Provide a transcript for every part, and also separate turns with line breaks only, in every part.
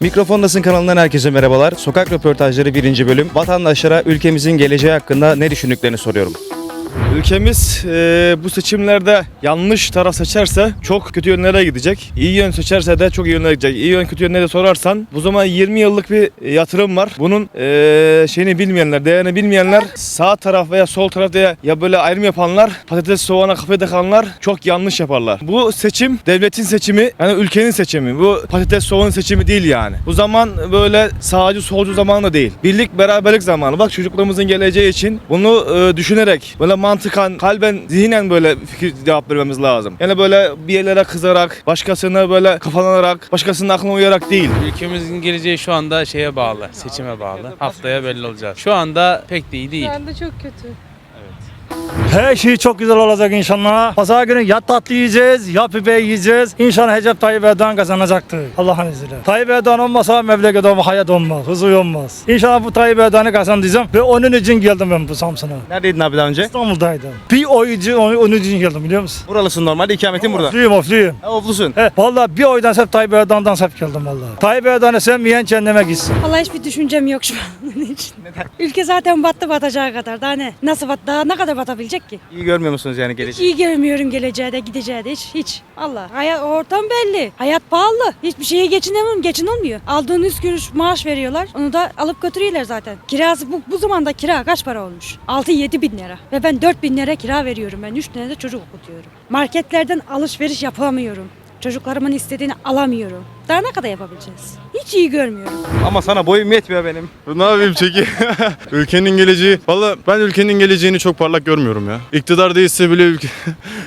Mikrofondasın kanalından herkese merhabalar. Sokak röportajları birinci bölüm. Vatandaşlara ülkemizin geleceği hakkında ne düşündüklerini soruyorum.
Ülkemiz e, bu seçimlerde yanlış taraf seçerse çok kötü yönlere gidecek. İyi yön seçerse de çok iyi yönlere gidecek. İyi yön kötü yönleri sorarsan bu zaman 20 yıllık bir yatırım var. Bunun e, şeyini bilmeyenler, değerini bilmeyenler sağ taraf veya sol taraf diye ya böyle ayrım yapanlar, patates soğana kafaya takanlar çok yanlış yaparlar. Bu seçim devletin seçimi, yani ülkenin seçimi. Bu patates soğanın seçimi değil yani. Bu zaman böyle sağcı solcu zamanı değil. Birlik beraberlik zamanı. Bak çocuklarımızın geleceği için bunu e, düşünerek böyle mantıkan, kalben, zihnen böyle fikir cevap vermemiz lazım. Yani böyle bir yerlere kızarak, başkasına böyle kafalanarak, başkasının aklına uyarak değil.
Ülkemizin geleceği şu anda şeye bağlı, seçime bağlı. Haftaya belli olacak. Şu anda pek de iyi değil.
Şu anda çok kötü.
Her şey çok güzel olacak inşallah. Pazar günü ya tatlı yiyeceğiz ya pibe yiyeceğiz. İnşallah Recep Tayyip Erdoğan kazanacaktır. Allah'ın izniyle. Tayyip Erdoğan olmasa memleket olma, hayat olmaz, huzur olmaz. İnşallah bu Tayyip Erdoğan'ı kazanacağım ve onun için geldim ben bu Samsun'a.
Neredeydin abi daha önce?
İstanbul'daydım. Bir oyuncu onun onun için geldim biliyor musun?
Buralısın normalde, ikametin burada.
Ofluyum ofluyum.
Ha, Oflusun.
He, vallahi bir oydan hep Tayyip Erdoğan'dan hep geldim vallahi. Tayyip Erdoğan'ı sevmeyen kendime gitsin.
Vallahi hiçbir düşüncem yok şu an için. Ülke zaten battı batacağı kadar. Daha ne? Nasıl bat? Daha ne kadar batabilecek ki?
İyi görmüyor musunuz yani geleceği?
İyi görmüyorum geleceğe de gideceğe de hiç. Hiç. Allah. Hayat, ortam belli. Hayat pahalı. Hiçbir şeye geçinemiyorum. Geçin olmuyor. Aldığın 100 kuruş maaş veriyorlar. Onu da alıp götürüyorlar zaten. Kirası bu, bu zamanda kira kaç para olmuş? 6-7 bin lira. Ve ben 4 bin lira kira veriyorum. Ben 3 tane de çocuk okutuyorum. Marketlerden alışveriş yapamıyorum. Çocuklarımın istediğini alamıyorum. Daha ne kadar yapabileceğiz? Hiç iyi görmüyorum.
Ama sana boyum yetmiyor benim.
Ne yapayım çeki? ülkenin geleceği. Valla ben ülkenin geleceğini çok parlak görmüyorum ya. İktidar değilse bile ülke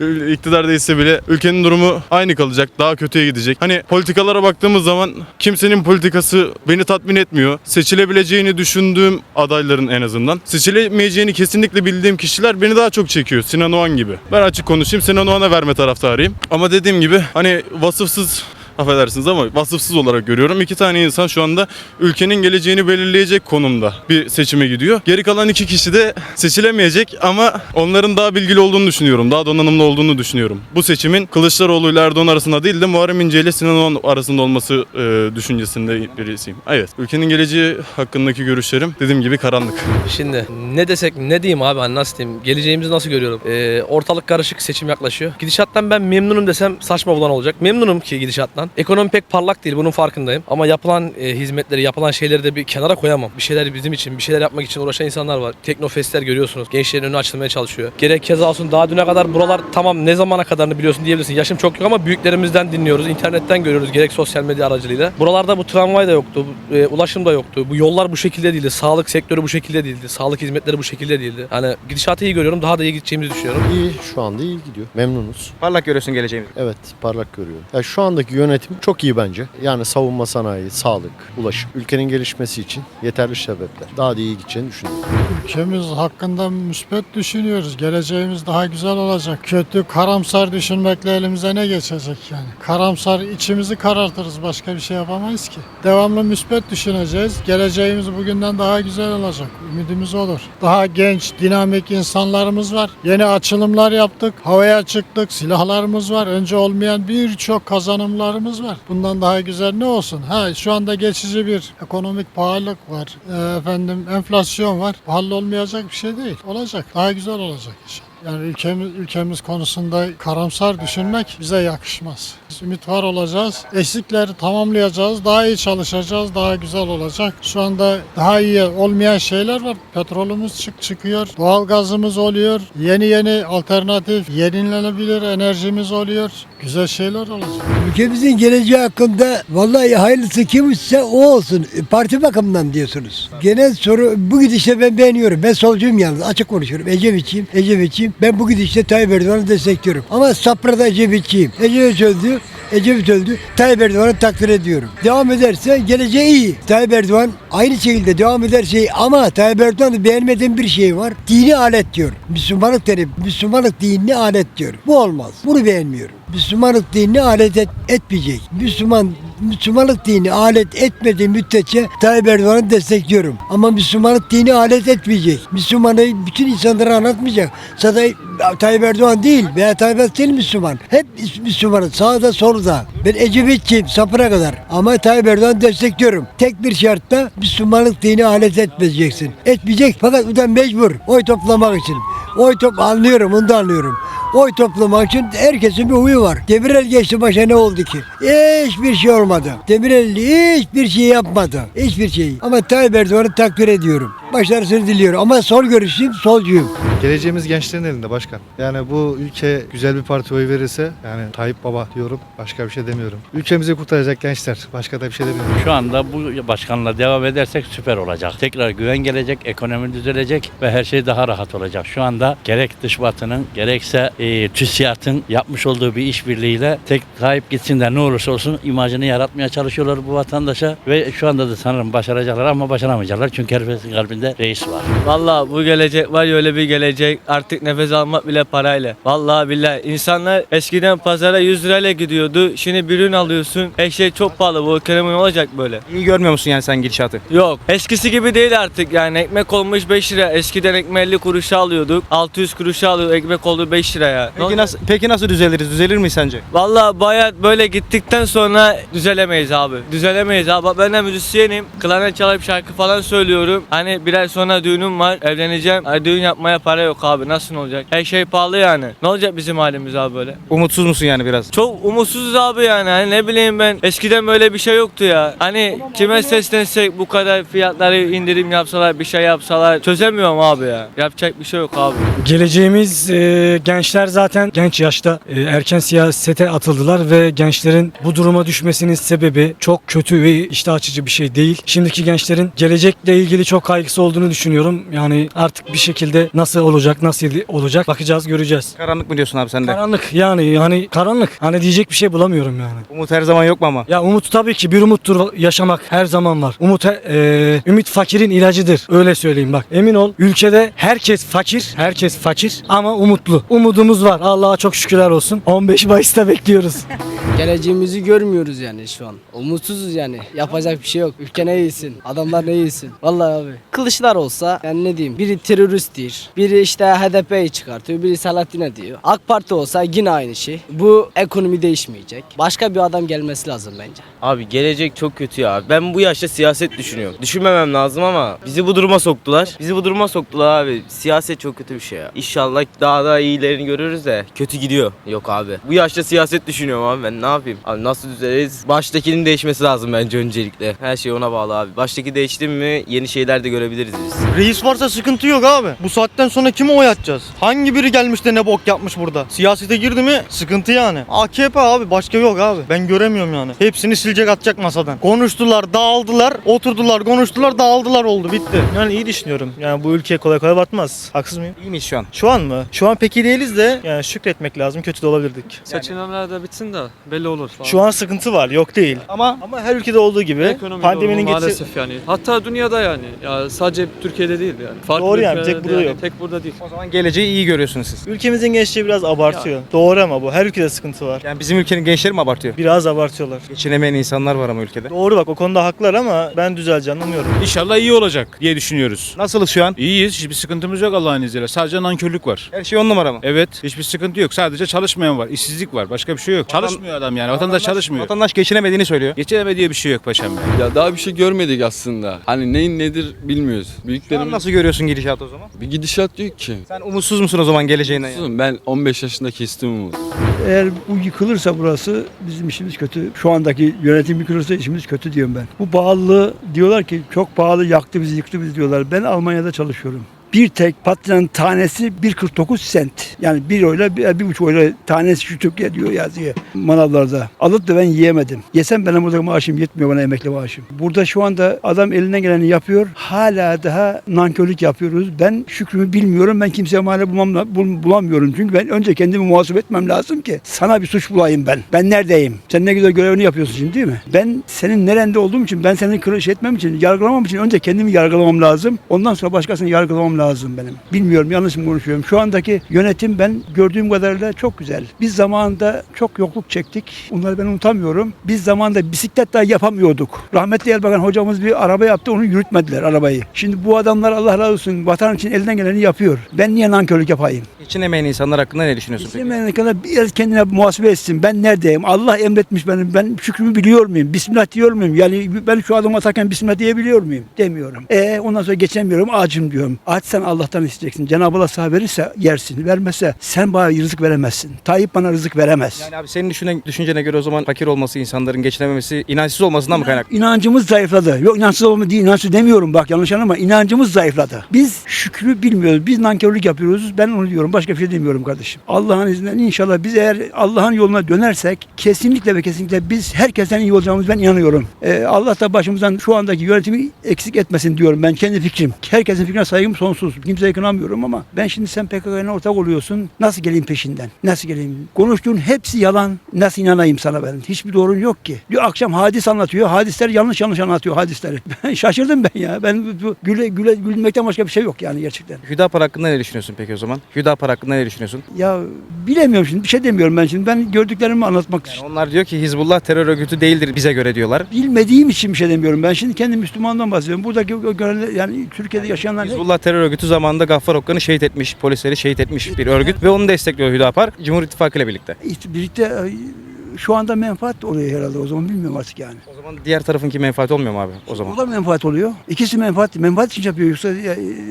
iktidar değilse bile ülkenin durumu aynı kalacak. Daha kötüye gidecek. Hani politikalara baktığımız zaman kimsenin politikası beni tatmin etmiyor. Seçilebileceğini düşündüğüm adayların en azından. Seçilemeyeceğini kesinlikle bildiğim kişiler beni daha çok çekiyor. Sinan Oğan gibi. Ben açık konuşayım. Sinan Oğan'a verme taraftarıyım. Ama dediğim gibi hani vasıfsız affedersiniz ama vasıfsız olarak görüyorum. İki tane insan şu anda ülkenin geleceğini belirleyecek konumda bir seçime gidiyor. Geri kalan iki kişi de seçilemeyecek ama onların daha bilgili olduğunu düşünüyorum. Daha donanımlı olduğunu düşünüyorum. Bu seçimin Kılıçdaroğlu ile Erdoğan arasında değil de Muharrem İnce ile Sinan Oğan arasında olması e, düşüncesinde birisiyim. Evet. Ülkenin geleceği hakkındaki görüşlerim dediğim gibi karanlık.
Şimdi ne desek ne diyeyim abi hani nasıl diyeyim geleceğimizi nasıl görüyorum Ee, ortalık karışık seçim yaklaşıyor gidişattan ben memnunum desem saçma bulan olacak memnunum ki gidişattan ekonomi pek parlak değil bunun farkındayım. Ama yapılan e, hizmetleri yapılan şeyleri de bir kenara koyamam. Bir şeyler bizim için bir şeyler yapmak için uğraşan insanlar var. Teknofestler görüyorsunuz gençlerin önü açılmaya çalışıyor. Gerek keza olsun daha düne kadar buralar tamam ne zamana kadarını biliyorsun diyebilirsin. Yaşım çok yok ama büyüklerimizden dinliyoruz internetten görüyoruz gerek sosyal medya aracılığıyla. Buralarda bu tramvay da yoktu bu, e, ulaşım da yoktu. Bu yollar bu şekilde değildi sağlık sektörü bu şekilde değildi sağlık hizmetleri bu şekilde değildi. Hani gidişatı iyi görüyorum daha da iyi gideceğimizi düşünüyorum.
İyi şu anda iyi gidiyor. Memnunuz.
Parlak görüyorsun geleceğimizi.
Evet parlak görüyorum. Ya şu andaki yönetim çok iyi bence. Yani savunma sanayi, sağlık, ulaşım. Ülkenin gelişmesi için yeterli sebepler. Daha da iyi gideceğini düşünüyorum.
Ülkemiz hakkında müspet düşünüyoruz. Geleceğimiz daha güzel olacak. Kötü, karamsar düşünmekle elimize ne geçecek yani? Karamsar içimizi karartırız. Başka bir şey yapamayız ki. Devamlı müspet düşüneceğiz. Geleceğimiz bugünden daha güzel olacak. Ümidimiz olur. Daha genç, dinamik insanlarımız var. Yeni açılımlar yaptık. Havaya çıktık. Silahlarımız var. Önce olmayan birçok kazanımlarımız var. Bundan daha güzel ne olsun? Ha şu anda geçici bir ekonomik pahalılık var. Ee, efendim enflasyon var. Pahalı olmayacak bir şey değil. Olacak. Daha güzel olacak inşallah. Yani ülkemiz ülkemiz konusunda karamsar düşünmek bize yakışmaz. Biz ümit var olacağız. Eksikleri tamamlayacağız. Daha iyi çalışacağız. Daha güzel olacak. Şu anda daha iyi olmayan şeyler var. Petrolümüz çık çıkıyor. Doğalgazımız oluyor. Yeni yeni alternatif, yenilenebilir enerjimiz oluyor. Güzel şeyler olacak.
Ülkemizin geleceği hakkında vallahi hayırlısı kimse o olsun. Parti bakımından diyorsunuz. Genel soru bu gidişle ben beğeniyorum. Ben solcuyum yalnız açık konuşuyorum. Ecevitçiyim. Ecevitçiyim. Ben bu gidişle Tayyip Erdoğan'ı destekliyorum. Ama Sapra'da Ecevitçiyim. Ecevit öldü. Ecevit öldü. Tayyip Erdoğan'ı takdir ediyorum. Devam ederse geleceği iyi. Tayyip Erdoğan aynı şekilde devam ederse iyi. Ama Tayyip Erdoğan'ın beğenmediğim bir şey var. Dini alet diyor. Müslümanlık derim. Müslümanlık dinini alet diyor. Bu olmaz. Bunu beğenmiyorum. Müslümanlık dinini alet et- etmeyecek. Müslüman Müslümanlık dini alet etmediği müddetçe Tayyip Erdoğan'ı destekliyorum. Ama Müslümanlık dini alet etmeyecek. Müslümanı bütün insanlara anlatmayacak. Zaten
Tayyip Erdoğan değil. Veya Tayyip Erdoğan değil Müslüman. Hep Müslümanız. Sağda solda. Ben Ecevitçiyim sapına kadar. Ama Tayyip Erdoğan'ı destekliyorum. Tek bir şartla Müslümanlık dini alet etmeyeceksin. Etmeyecek fakat bu da mecbur. Oy toplamak için. Oy top anlıyorum onu da anlıyorum. Oy toplamak için herkesin bir huyu var. Demirel geçti başa ne oldu ki? Hiçbir şey olmadı. Demirel hiçbir şey yapmadı. Hiçbir şey. Ama Tayyip Erdoğan'ı takdir ediyorum. Başarısını diliyorum. Ama sol görüşlüyüm, solcuyum.
Geleceğimiz gençlerin elinde başkan. Yani bu ülke güzel bir parti oy verirse yani Tayyip Baba diyorum. Başka bir şey demiyorum. Ülkemizi kurtaracak gençler. Başka da bir şey demiyorum.
Şu anda bu başkanla devam edersek süper olacak. Tekrar güven gelecek, ekonomi düzelecek ve her şey daha rahat olacak. Şu anda gerek dış batının gerekse e, TÜSİAD'ın yapmış olduğu bir işbirliğiyle tek Tayyip gitsin de ne olursa olsun imajını yaratmaya çalışıyorlar bu vatandaşa ve şu anda da sanırım başaracaklar ama başaramayacaklar çünkü herkesin kalbinde reis var.
Valla bu gelecek var ya öyle bir gelecek artık nefes almak bile parayla. Vallahi billahi insanlar eskiden pazara 100 lirayla gidiyordu. Şimdi bir ürün alıyorsun. Her şey çok pahalı. Bu ekonomi ne olacak böyle?
İyi görmüyor musun yani sen gidişatı?
Yok. Eskisi gibi değil artık yani ekmek olmuş 5 lira. Eskiden ekmek 50 kuruşa alıyorduk. 600 kuruşa alıyorduk. Ekmek oldu 5 liraya.
Peki nasıl, peki nasıl düzeliriz? Düzelir mi sence?
Valla bayat böyle gittikten sonra düzelemeyiz abi. Düzelemeyiz abi. Ben de müzisyenim. Klarnet çalıp şarkı falan söylüyorum. Hani bir ay sonra düğünüm var. Evleneceğim. Ay, düğün yapmaya para yok abi. Nasıl olacak? Her şey pahalı yani. Ne olacak bizim halimiz abi böyle?
Umutsuz musun yani biraz?
Çok umutsuzuz abi yani. Hani ne bileyim ben. Eskiden böyle bir şey yoktu ya. Hani kime seslensek bu kadar fiyatları indirim yapsalar, bir şey yapsalar çözemiyorum abi ya. Yapacak bir şey yok abi.
Geleceğimiz e, gençler zaten genç yaşta e, erken siyasete atıldılar ve gençlerin bu duruma düşmesinin sebebi çok kötü ve iştah açıcı bir şey değil. Şimdiki gençlerin gelecekle ilgili çok kaygısı olduğunu düşünüyorum. Yani artık bir şekilde nasıl olacak, nasıl olacak bakacağız, göreceğiz.
Karanlık mı diyorsun abi sen de?
Karanlık yani yani karanlık. Hani diyecek bir şey bulamıyorum yani.
Umut her zaman yok mu ama?
Ya umut tabii ki bir umuttur yaşamak her zaman var. Umut he- e, ümit fakirin ilacıdır. Öyle söyleyeyim bak. Emin ol ülkede herkes fakir, herkes fakir ama umutlu. Umudumuz var. Allah'a çok şükürler olsun. 15 Mayıs'ta bekliyoruz.
Geleceğimizi görmüyoruz yani şu an. Umutsuzuz yani. Yapacak bir şey yok. Ülke ne iyisin? Adamlar ne iyisin? Vallahi abi. Kılıçlar olsa yani ne diyeyim? Biri teröristtir. Biri işte HDP'yi çıkartıyor. Biri Selahattin'e diyor. AK Parti olsa yine aynı şey. Bu ekonomi değişmeyecek. Başka bir adam gelmesi lazım bence.
Abi gelecek çok kötü ya. Ben bu yaşta siyaset düşünüyorum. Düşünmemem lazım ama bizi bu duruma soktular. Bizi bu duruma soktular abi. Siyaset çok kötü bir şey ya. İnşallah daha da iyilerini görürüz de kötü gidiyor. Yok abi. Bu yaşta siyaset düşünüyorum abi ben ne yapayım? Abi nasıl düzeliriz? Baştakinin değişmesi lazım bence öncelikle. Her şey ona bağlı abi. Baştaki değişti mi yeni şeyler de görebiliriz biz.
Reis varsa sıkıntı yok abi. Bu saatten sonra kime oy atacağız? Hangi biri gelmiş de ne bok yapmış burada? Siyasete girdi mi sıkıntı yani. AKP abi başka yok abi. Ben göremiyorum yani. Hepsini silecek atacak masadan. Konuştular, dağıldılar, oturdular, konuştular, dağıldılar oldu bitti. Yani iyi düşünüyorum. Yani bu ülke kolay kolay batmaz. Haksız mıyım?
İyi miyiz şu an?
Şu an mı? Şu an pek iyi değiliz de yani şükretmek lazım. Kötü de olabilirdik.
Seçimler de bitsin de belli olur.
Şu an sıkıntı var. Yok değil.
Ama
Ama her ülkede olduğu gibi pandeminin getirdiği
yani. Hatta dünyada yani. Ya sadece Türkiye'de değil yani. Farklı
Doğru yani,
ülkelerde
tek burada yok.
Tek burada değil.
o zaman geleceği iyi görüyorsunuz siz.
Ülkemizin gençliği biraz abartıyor. Doğru ama bu. Her ülkede sıkıntı var.
Yani bizim ülkenin gençleri mi abartıyor?
Biraz abartıyorlar.
Geçinemeyen insanlar var ama ülkede.
Doğru bak o konuda haklılar ama ben düzeleceğini umuyorum.
İnşallah iyi olacak diye düşünüyoruz.
Nasılız şu an?
İyiyiz. Hiçbir sıkıntımız yok Allah'ın izniyle. Sadece nankörlük var.
Her şey on numara mı?
Evet. Hiçbir sıkıntı yok. Sadece çalışmayan var. işsizlik var. Başka bir şey yok. Çalışmıyor adam yani. Vatandaş çalışmıyor.
Vatandaş geçinemediğini söylüyor.
Geçinemediği bir şey yok paşam ya.
Daha bir şey görmedik aslında. Hani neyin nedir bilmiyoruz.
Şu an
Büyüklerimiz
nasıl görüyorsun gidişatı o zaman?
bir gidişat yok ki.
Sen umutsuz musun o zaman geleceğine? yani?
Ben 15 yaşında kestim umut.
Eğer bu yıkılırsa burası bizim işimiz kötü. Şu andaki yönetim yıkılırsa işimiz kötü diyorum ben. Bu pahalılığı diyorlar ki çok pahalı yaktı bizi yıktı bizi diyorlar. Ben Almanya'da çalışıyorum. Bir tek patlıcanın tanesi 1.49 sent. Yani bir oyla bir, bir buçuk oyla tanesi şu Türkiye diyor yazıyor manavlarda. Alıp da ben yiyemedim. Yesem benim burada maaşım yetmiyor bana emekli maaşım. Burada şu anda adam elinden geleni yapıyor. Hala daha nankörlük yapıyoruz. Ben şükrümü bilmiyorum. Ben kimseye mani bulmam, bul- bulamıyorum. Çünkü ben önce kendimi muhasebe etmem lazım ki sana bir suç bulayım ben. Ben neredeyim? Sen ne güzel görevini yapıyorsun şimdi değil mi? Ben senin nerende olduğum için ben seni kırış etmem için yargılamam için önce kendimi yargılamam lazım. Ondan sonra başkasını yargılamam lazım. Lazım benim. Bilmiyorum yanlış mı konuşuyorum. Şu andaki yönetim ben gördüğüm kadarıyla çok güzel. Biz zamanında çok yokluk çektik. Bunları ben unutamıyorum. Biz zamanında bisiklet dahi yapamıyorduk. Rahmetli Erbakan hocamız bir araba yaptı onu yürütmediler arabayı. Şimdi bu adamlar Allah razı olsun vatan için elinden geleni yapıyor. Ben niye nankörlük yapayım?
Geçinemeyen insanlar hakkında ne düşünüyorsun peki?
İstemeyen kadar biraz kendine muhasebe etsin. Ben neredeyim? Allah emretmiş benim. Ben şükrümü biliyor muyum? Bismillah diyor muyum? Yani ben şu adımı atarken Bismillah diyebiliyor muyum? Demiyorum. E ondan sonra geçemiyorum. Acım diyorum. Açsan Allah'tan isteyeceksin. Cenab-ı Allah sana verirse yersin. Vermezse sen bana rızık veremezsin. Tayyip bana rızık veremez.
Yani abi senin düşünen, düşüncene göre o zaman fakir olması, insanların geçinememesi, inançsız olmasından mı kaynaklı?
İnancımız zayıfladı. Yok inançsız olma değil, inançsız demiyorum bak yanlış anlama. İnancımız zayıfladı. Biz şükrü bilmiyoruz. Biz nankörlük yapıyoruz. Ben onu diyorum. Başka bir şey demiyorum kardeşim. Allah'ın izniyle inşallah biz eğer Allah'ın yoluna dönersek kesinlikle ve kesinlikle biz herkesten iyi olacağımız ben inanıyorum. Ee, Allah da başımızdan şu andaki yönetimi eksik etmesin diyorum ben kendi fikrim. Herkesin fikrine saygım sonsuz. Kimseye kınamıyorum ama ben şimdi sen PKK'ya ortak oluyorsun. Nasıl geleyim peşinden? Nasıl geleyim? Konuştuğun hepsi yalan. Nasıl inanayım sana ben? Hiçbir doğrun yok ki. Diyor akşam hadis anlatıyor. Hadisler yanlış yanlış anlatıyor hadisleri. Ben şaşırdım ben ya. Ben bu güle güle gülmekten başka bir şey yok yani gerçekten.
Hüdapar hakkında ne düşünüyorsun peki o zaman? Hüdapar hakkında ne düşünüyorsun?
Ya bilemiyorum şimdi bir şey demiyorum ben şimdi. Ben gördüklerimi anlatmak
Yani onlar diyor ki Hizbullah terör örgütü değildir bize göre diyorlar.
bilmediğim için bir şey demiyorum. Ben şimdi kendi Müslümandan bahsediyorum. Buradaki yani Türkiye'de yaşayanlar
Hizbullah terör örgütü zamanında Gaffar Okkan'ı şehit etmiş, polisleri şehit etmiş bir örgüt ve onu destekliyor Hüdapar Cumhur İttifakı ile birlikte.
Birlikte şu anda menfaat oluyor herhalde o zaman bilmiyorum artık yani.
O zaman diğer tarafınki menfaat olmuyor mu abi o zaman?
O da menfaat oluyor. İkisi menfaat, menfaat için yapıyor yoksa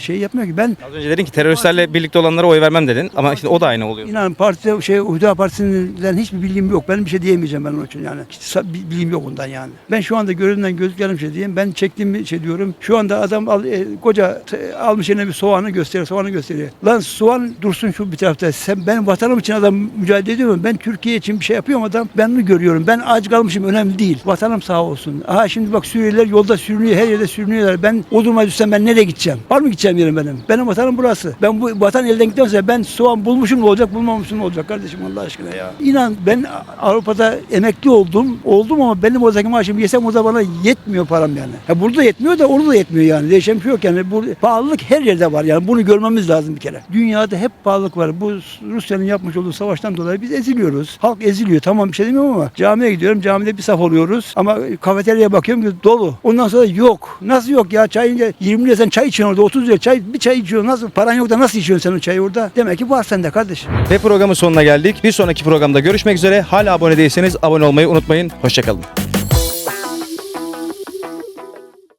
şey yapmıyor ki. Ben
Az önce dedin ki teröristlerle birlikte olanlara oy vermem dedin ama işte o da aynı oluyor.
inan partide şey Hüda Partisi'nden hiçbir bilgim yok. Benim bir şey diyemeyeceğim ben onun için yani. Hiç sa- bi- bilgim yok ondan yani. Ben şu anda göründen gözüklerim şey diyeyim. Ben çektiğim şey diyorum. Şu anda adam al, e, koca t- almış eline bir soğanı gösteriyor, soğanı gösteriyor. Lan soğan dursun şu bir tarafta. Sen ben vatanım için adam mücadele ediyorum. Ben Türkiye için bir şey yapıyorum adam. Ben onu görüyorum. Ben aç kalmışım önemli değil. Vatanım sağ olsun. Aha şimdi bak Suriyeliler yolda sürünüyor. Her yerde sürünüyorlar. Ben o duruma düşsem ben nereye gideceğim? Var mı gideceğim yerim benim? Benim vatanım burası. Ben bu vatan elden sonra ben soğan bulmuşum ne olacak bulmamışım ne olacak kardeşim Allah aşkına ya. İnan ben Avrupa'da emekli oldum. Oldum ama benim oradaki maaşımı yesem orada bana yetmiyor param yani. Ha burada yetmiyor da orada da yetmiyor yani. Değişen şey yok yani. Bu, pahalılık her yerde var yani. Bunu görmemiz lazım bir kere. Dünyada hep pahalılık var. Bu Rusya'nın yapmış olduğu savaştan dolayı biz eziliyoruz. Halk eziliyor. Tamam bir şey demiyorum ama camiye gidiyorum. Camide bir saf oluyoruz. Ama kafeteryaya bakıyorum ki dolu. Ondan sonra yok. Nasıl yok ya? Çayınca 20 lira sen çay içiyorsun orada. 30 lira çay bir çay içiyorsun. Nasıl? Paran yok da nasıl içiyorsun sen o çayı orada? Demek ki var sende kardeşim.
Ve programın sonuna geldik. Bir sonraki programda görüşmek üzere. Hala abone değilseniz abone olmayı unutmayın. Hoşçakalın.